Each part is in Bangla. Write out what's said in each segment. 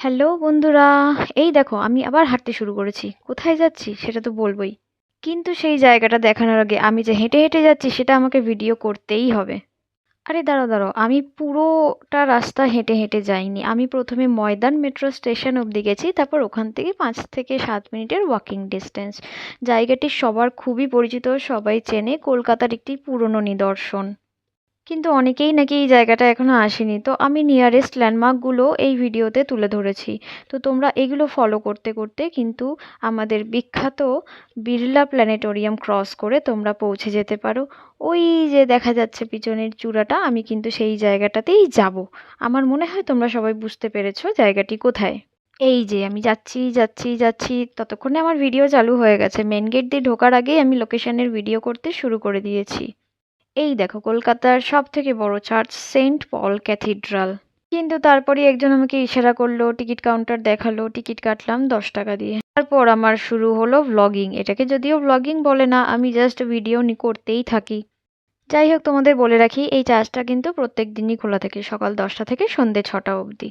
হ্যালো বন্ধুরা, এই দেখো আমি আবার হাঁটতে শুরু করেছি। কোথায় যাচ্ছি সেটা তো বলবোই। কিন্তু সেই জায়গাটা দেখানোর আগে আমি যে হেঁটে হেঁটে যাচ্ছি সেটা আমাকে ভিডিও করতেই হবে। আরে দাঁড়াও দাঁড়াও, আমি পুরোটা রাস্তা হেঁটে হেঁটে যাইনি। আমি প্রথমে ময়দান মেট্রো স্টেশন অবধি গেছি, তারপর ওখান থেকে পাঁচ থেকে সাত মিনিটের ওয়াকিং ডিস্টেন্স জায়গাটি সবার খুবই পরিচিত, সবাই চেনে, কলকাতার একটি পুরনো নিদর্শন। কিন্তু অনেকেই নাকি এই জায়গাটা এখনও আসেনি। তো আমি নিয়ারেস্ট ল্যান্ডমার্কগুলো এই ভিডিওতে তুলে ধরেছি। তো তোমরা এগুলো ফলো করতে করতে কিন্তু আমাদের বিখ্যাত বিড়লা প্ল্যানেটোরিয়াম ক্রস করে তোমরা পৌঁছে যেতে পারো। ওই যে দেখা যাচ্ছে পিছনের চূড়াটা, আমি কিন্তু সেই জায়গাটাতেই যাব। আমার মনে হয় তোমরা সবাই বুঝতে পেরেছ জায়গাটি কোথায়। এই যে আমি যাচ্ছি যাচ্ছি যাচ্ছি। ততক্ষণে আমার ভিডিও চালু হয়ে গেছে। মেন গেট দিয়ে ঢোকার আগেই আমি লোকেশনের ভিডিও করতে শুরু করে দিয়েছি। এই দেখো, কলকাতার সব থেকে বড় চার্চ সেন্ট পল ক্যাথিড্রাল কিন্তু তারপরে একজন আমাকে ইশারা করল, টিকিট কাউন্টার দেখাল, টিকিট কাটলাম দশ টাকা দিয়ে। তারপর আমার শুরু হলো ভ্লগিং এটাকে যদিও ভ্লগিং বলে না, আমি জাস্ট ভিডিও নি করতেই থাকি। যাই হোক, তোমাদের বলে রাখি, এই চার্চটা কিন্তু প্রত্যেক দিনই খোলা থাকে, সকাল দশটা থেকে সন্ধ্যে ছটা অবধি।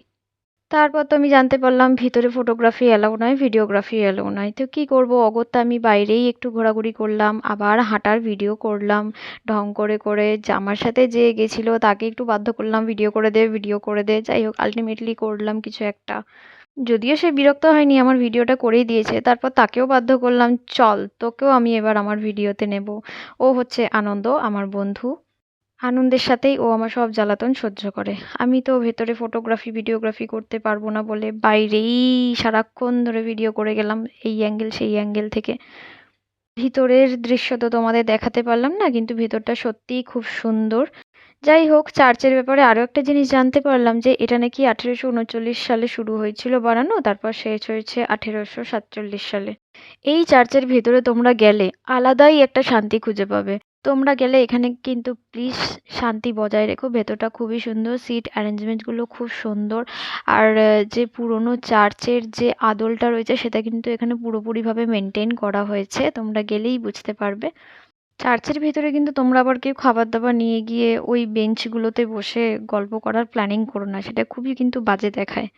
তারপর তো আমি জানতে পারলাম ভিতরে ফটোগ্রাফি অ্যালাউ নয় ভিডিওগ্রাফি অ্যালাউ নয়। তো কী করব? অগত্যা আমি বাইরেই একটু ঘোরাঘুরি করলাম, আবার হাঁটার ভিডিও করলাম, ঢং করে করে। আমার সাথে যে গেছিল তাকে একটু বাধ্য করলাম ভিডিও করে দে ভিডিও করে দে। যাই হোক আলটিমেটলি করলাম কিছু একটা। যদিও সে বিরক্ত হয়নি, আমার ভিডিওটা করেই দিয়েছে। তারপর তাকেও বাধ্য করলাম, চল, তোকেও আমি এবার আমার ভিডিওতে নেব। ও হচ্ছে আনন্দ, আমার বন্ধু। আনন্দের সাথেই ও আমার সব জ্বালাতন সহ্য করে। আমি তো ভেতরে ফটোগ্রাফি ভিডিওগ্রাফি করতে পারব না বলে বাইরেই সারাক্ষণ ধরে ভিডিও করে গেলাম এই অ্যাঙ্গেল সেই অ্যাঙ্গেল থেকে। ভিতরের দৃশ্য তো তোমাদের দেখাতে পারলাম না, কিন্তু ভেতরটা সত্যিই খুব সুন্দর। যাই হোক চার্চের ব্যাপারে আরও একটা জিনিস জানতে পারলাম যে এটা নাকি আঠেরোশো উনচল্লিশ সালে শুরু হয়েছিল বানানো, তারপর শেষ হয়েছে আঠেরোশো সাতচল্লিশ সালে। এই চার্চের ভেতরে তোমরা গেলে আলাদাই একটা শান্তি খুঁজে পাবে। তোমরা গেলে এখানে কিন্তু প্লিজ শান্তি বজায় রেখো। ভেতরটা খুবই সুন্দর সিট অ্যারেঞ্জমেন্টগুলো খুব সুন্দর। আর যে পুরনো চার্চের যে আদলটা রয়েছে, সেটা কিন্তু এখানে পুরোপুরিভাবে মেনটেন করা হয়েছে। তোমরা গেলেই বুঝতে পারবে। চার্চের ভেতরে কিন্তু তোমরা আবার কেউ খাবার দাবার নিয়ে গিয়ে ওই বেঞ্চগুলোতে বসে গল্প করার প্ল্যানিং করো না। সেটা খুবই কিন্তু বাজে দেখায়।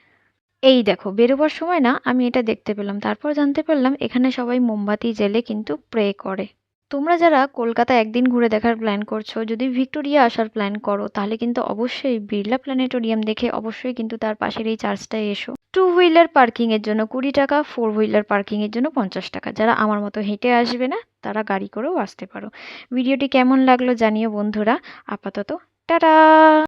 এই দেখো, বেরোবার সময় না, আমি এটা দেখতে পেলাম। তারপর জানতে পারলাম, এখানে সবাই মোমবাতি জেলে কিন্তু প্রে করে। তোমরা যারা কলকাতা একদিন ঘুরে দেখার প্ল্যান করছ, যদি ভিক্টোরিয়া আসার প্ল্যান করো, তাহলে কিন্তু অবশ্যই বিড়লা প্ল্যানেটোরিয়াম দেখে অবশ্যই কিন্তু তার পাশের এই চার্চটায় এসো। টু হুইলার পার্কিংয়ের জন্য কুড়ি টাকা ফোর হুইলার পার্কিংয়ের জন্য পঞ্চাশ টাকা। যারা আমার মতো হেঁটে আসবে না, তারা গাড়ি করেও আসতে পারো। ভিডিওটি কেমন লাগল জানিও বন্ধুরা। আপাতত, টাটা!